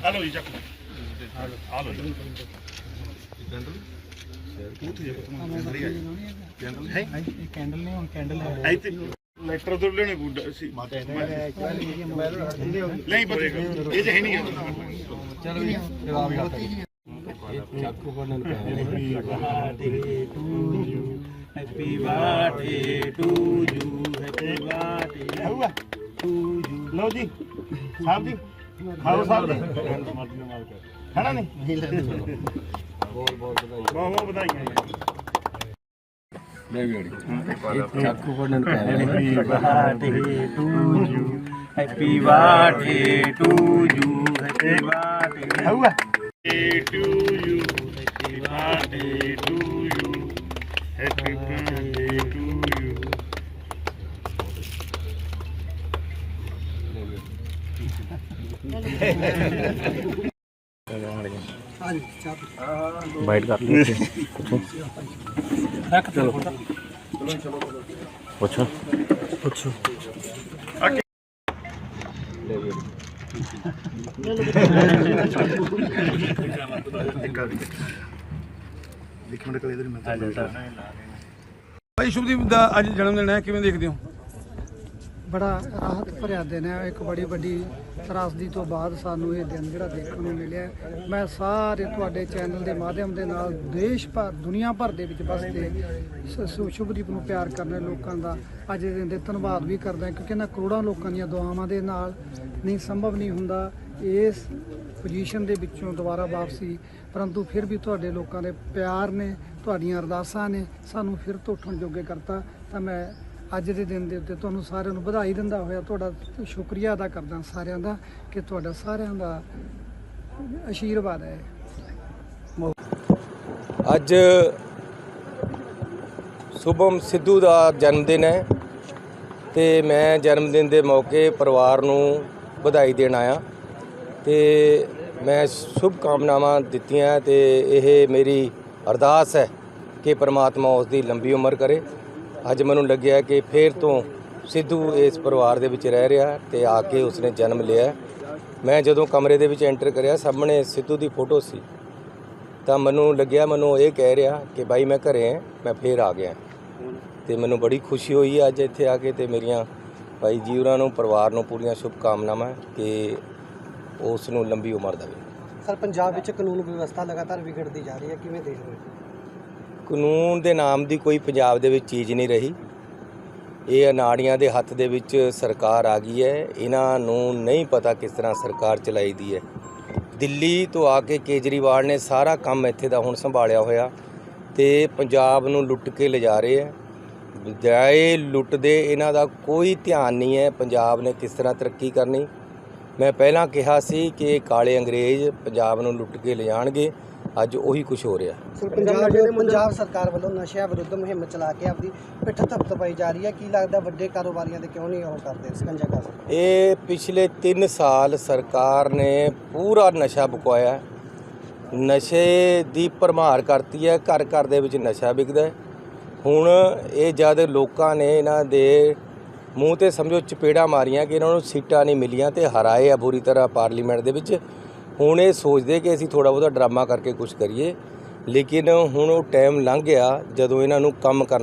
Hello ਜੀ ਚੱਕ hello ਜੀ ਕੈਂਡਲ ਨਹੀਂ ਹੁਣ ਕੈਂਡਲ ਹੈ ਇੱਥੇ ਲੈਟਰ ਤੋਂ ਲੈਣੇ ਗੁੱਡਾ ਸੀ ਨਹੀਂ ਪਤਾ ਇਹ ਜੇ ਹੈ ਨਹੀਂ ਚਲੋ ਜੀ ਜਵਾਬ ਚਾਕੂ to you happy birthday to you happy birthday to you ਲਓ ਜੀ ਸਾਹਿਬ ਜੀ ਖਾਓ ਸਾਹਿਬ ਜੀ। ਖਾਣਾ ਨਹੀਂ? ਬਹੁਤ ਬਹੁਤ ਵਧਾਈ ਬਹੁਤ ਬਹੁਤ ਵਧਾਈਆਂ ਜੀ। Happy birthday to you happy birthday bite ਕਰ ਲਈ ਰੱਖ ਚਲੋ। ਪੁੱਛੋ। ਪੁੱਛੋ। ਦੇਖੋ ਮੇਰੇ ਕੋਲ ਇਧਰ ਮੈਂ ਭਾਈ ਸ਼ੁਭਦੀਪ ਦਾ ਅੱਜ ਜਨਮ ਦਿਨ ਹੈ ਕਿਵੇਂ ਦੇਖਦੇ ਹੋ? ਬੜਾ ਰਾਹਤ ਭਰਿਆ ਦਿਨ ਹੈ। ਇੱਕ ਬੜੀ ਵੱਡੀ ਤਰਾਸਦੀ ਤੋਂ ਬਾਅਦ ਸਾਨੂੰ ਇਹ ਦਿਨ ਜਿਹੜਾ ਦੇਖਣ ਨੂੰ ਮਿਲਿਆ ਮੈਂ ਸਾਰੇ ਤੁਹਾਡੇ ਚੈਨਲ ਦੇ ਮਾਧਿਅਮ ਦੇ ਨਾਲ ਦੇਸ਼ ਭਰ, ਦੁਨੀਆ ਭਰ ਦੇ ਵਿੱਚ ਵਸਦੇ ਸ- ਸ- ਸ਼ੁਭਦੀਪ ਨੂੰ ਪਿਆਰ ਕਰਨ ਲੋਕਾਂ ਦਾ। ਅੱਜ ਦੇ ਦਿਨ ਦੇ ਧੰਨਵਾਦ ਵੀ ਕਰਦਾ ਕਿਉਂਕਿ ਇਹਨਾਂ ਕਰੋੜਾਂ ਲੋਕਾਂ ਦੀਆਂ ਦੁਆਵਾਂ ਦੇ ਨਾਲ ਨਹੀਂ, ਸੰਭਵ ਨਹੀਂ ਹੁੰਦਾ ਇਸ ਪੋਜੀਸ਼ਨ ਦੇ ਵਿੱਚੋਂ ਦੁਬਾਰਾ ਵਾਪਸੀ। ਪਰੰਤੂ ਫਿਰ ਵੀ ਤੁਹਾਡੇ ਲੋਕਾਂ ਦੇ ਪਿਆਰ ਨੇ, ਤੁਹਾਡੀਆਂ ਅਰਦਾਸਾਂ ਨੇ, ਸਾਨੂੰ ਫਿਰ ਤੋਂ ਉੱਠਣ ਜੋਗੇ ਕਰਤਾ ਤਾਂ ਮੈਂ ਅੱਜ ਦੇ ਦਿਨ ਦੇ ਉੱਤੇ ਤੁਹਾਨੂੰ ਸਾਰਿਆਂ ਨੂੰ ਵਧਾਈ ਦਿੰਦਾ ਹੋਇਆ। ਤੁਹਾਡਾ ਸ਼ੁਕਰੀਆ ਅਦਾ ਕਰਦਾ ਸਾਰਿਆਂ ਦਾ ਕਿ ਤੁਹਾਡਾ ਸਾਰਿਆਂ ਦਾ ਆਸ਼ੀਰਵਾਦ ਹੈ। ਅੱਜ ਸ਼ੁਭਮ ਸਿੱਧੂ ਦਾ ਜਨਮ ਦਿਨ ਹੈ ਤੇ ਮੈਂ ਜਨਮ ਦਿਨ ਦੇ ਮੌਕੇ ਪਰਿਵਾਰ ਨੂੰ ਵਧਾਈ ਦੇਣ ਆਇਆ ਤੇ ਮੈਂ ਸ਼ੁਭ ਕਾਮਨਾਵਾਂ ਦਿੱਤੀਆਂ ਤੇ ਇਹ ਮੇਰੀ ਅਰਦਾਸ ਹੈ ਕਿ ਪ੍ਰਮਾਤਮਾ ਉਸ ਦੀ ਲੰਬੀ ਉਮਰ ਕਰੇ। ਅੱਜ ਮੈਨੂੰ ਲੱਗਿਆ ਕਿ ਫੇਰ ਤੋਂ ਸਿੱਧੂ ਇਸ ਪਰਿਵਾਰ ਦੇ ਵਿੱਚ ਰਹਿ ਰਿਹਾ ਤੇ ਆ ਕੇ ਉਸਨੇ ਜਨਮ ਲਿਆ ਮੈਂ ਜਦੋਂ ਕਮਰੇ ਦੇ ਵਿੱਚ ਐਂਟਰ ਕਰਿਆ, ਸਾਹਮਣੇ ਸਿੱਧੂ ਦੀ ਫੋਟੋ ਸੀ। ਤਾਂ ਮੈਨੂੰ ਲੱਗਿਆ, ਮੈਨੂੰ ਇਹ ਕਹਿ ਰਿਹਾ ਕਿ ਬਾਈ ਮੈਂ ਘਰੇ ਹਾਂ, ਮੈਂ ਫੇਰ ਆ ਗਿਆ ਤੇ ਮੈਨੂੰ ਬੜੀ ਖੁਸ਼ੀ ਹੋਈ ਅੱਜ ਇੱਥੇ ਆ ਕੇ ਤੇ ਮੇਰੀਆਂ ਭਾਈ ਜੀ ਹੋਰਾਂ ਨੂੰ, ਪਰਿਵਾਰ ਨੂੰ ਪੂਰੀਆਂ ਸ਼ੁਭ ਕਾਮਨਾਵਾਂ ਕਿ ਉਸ ਨੂੰ ਲੰਬੀ ਉਮਰ ਦੇਵੇ। ਸਰ, ਪੰਜਾਬ ਵਿੱਚ ਕਾਨੂੰਨ ਵਿਵਸਥਾ ਲਗਾਤਾਰ ਵਿਗੜਦੀ ਜਾ ਰਹੀ ਹੈ, ਕਿਵੇਂ ਦੇਖ ਰਹੇ ਹੋ? ਕਾਨੂੰਨ ਦੇ ਨਾਮ ਦੀ ਕੋਈ ਪੰਜਾਬ ਦੇ ਵਿੱਚ ਚੀਜ਼ ਨਹੀਂ ਰਹੀ। ਇਹ ਅਨਾੜੀਆਂ ਦੇ ਹੱਥ ਦੇ ਵਿੱਚ ਸਰਕਾਰ ਆ ਗਈ ਹੈ। ਇਹਨਾਂ ਨੂੰ ਨਹੀਂ ਪਤਾ ਕਿਸ ਤਰ੍ਹਾਂ ਸਰਕਾਰ ਚਲਾਈ ਦੀ ਹੈ। ਦਿੱਲੀ ਤੋਂ ਆ ਕੇ ਕੇਜਰੀਵਾਲ ਨੇ ਸਾਰਾ ਕੰਮ ਇੱਥੇ ਦਾ ਹੁਣ ਸੰਭਾਲਿਆ ਹੋਇਆ ਤੇ ਪੰਜਾਬ ਨੂੰ ਲੁੱਟ ਕੇ ਲਿਜਾ ਰਹੇ ਹੈ। ਬਜਾਏ ਲੁੱਟਦੇ ਇਹਨਾਂ ਦਾ ਕੋਈ ਧਿਆਨ ਨਹੀਂ ਹੈ ਪੰਜਾਬ ਨੇ ਕਿਸ ਤਰ੍ਹਾਂ ਤਰੱਕੀ ਕਰਨੀ। ਮੈਂ ਪਹਿਲਾਂ ਕਿਹਾ ਸੀ ਕਿ ਕਾਲੇ ਅੰਗਰੇਜ਼ ਪੰਜਾਬ ਨੂੰ ਲੁੱਟ ਕੇ ਲਿਜਾਣਗੇ। ਅੱਜ ਉਹੀ ਕੁਝ ਹੋ ਰਿਹਾ ਪੰਜਾਬ ਪੰਜਾਬ ਸਰਕਾਰ ਵੱਲੋਂ ਨਸ਼ਿਆਂ ਵਿਰੁੱਧ ਮੁਹਿੰਮ ਚਲਾ ਕੇ ਆਪਦੀ ਪਿੱਠ ਥਪਥਪਾਈ ਜਾ ਰਹੀ ਹੈ ਕੀ ਲੱਗਦਾ ਵੱਡੇ ਕਾਰੋਬਾਰੀਆਂ ਦੇ ਕਿਉਂ ਨਹੀਂ ਉਹ ਕਰਦੇ ਸਕੰਜਾ ਕਰਦੇ ਇਹ ਪਿਛਲੇ 3 ਸਾਲ ਸਰਕਾਰ ਨੇ ਪੂਰਾ ਨਸ਼ਾ ਬਕਵਾਇਆ। ਨਸ਼ੇ ਦੀ ਭਰਮਾਰ ਕਰਤੀ ਹੈ ਘਰ ਘਰ ਦੇ ਵਿੱਚ ਨਸ਼ਾ ਵਿਕਦਾ। ਹੁਣ ਇਹ ਜਦ ਲੋਕਾਂ ਨੇ ਇਹਨਾਂ ਦੇ ਮੂੰਹ ਤੇ ਸਮਝੋ ਚਪੇੜਾ ਮਾਰੀਆਂ ਕਿ ਇਹਨਾਂ ਨੂੰ ਸੀਟਾਂ ਨਹੀਂ ਮਿਲੀਆਂ ਤੇ ਹਰਾਏ ਆ ਬੁਰੀ ਤਰ੍ਹਾਂ ਪਾਰਲੀਮੈਂਟ ਦੇ ਵਿੱਚ ਹੁਣ ਇਹ ਸੋਚਦੇ ਕਿ ਅਸੀਂ ਥੋੜਾ ਬਹੁਤਾ ਡਰਾਮਾ ਕਰਕੇ ਕੁਝ ਕਰੀਏ, ਲੇਕਿਨ ਹੁਣ ਉਹ ਟਾਈਮ ਲੰਘ ਗਿਆ ਜਦੋਂ ਇਹਨਾਂ ਨੂੰ ਕੰਮ ਕਰਨਾ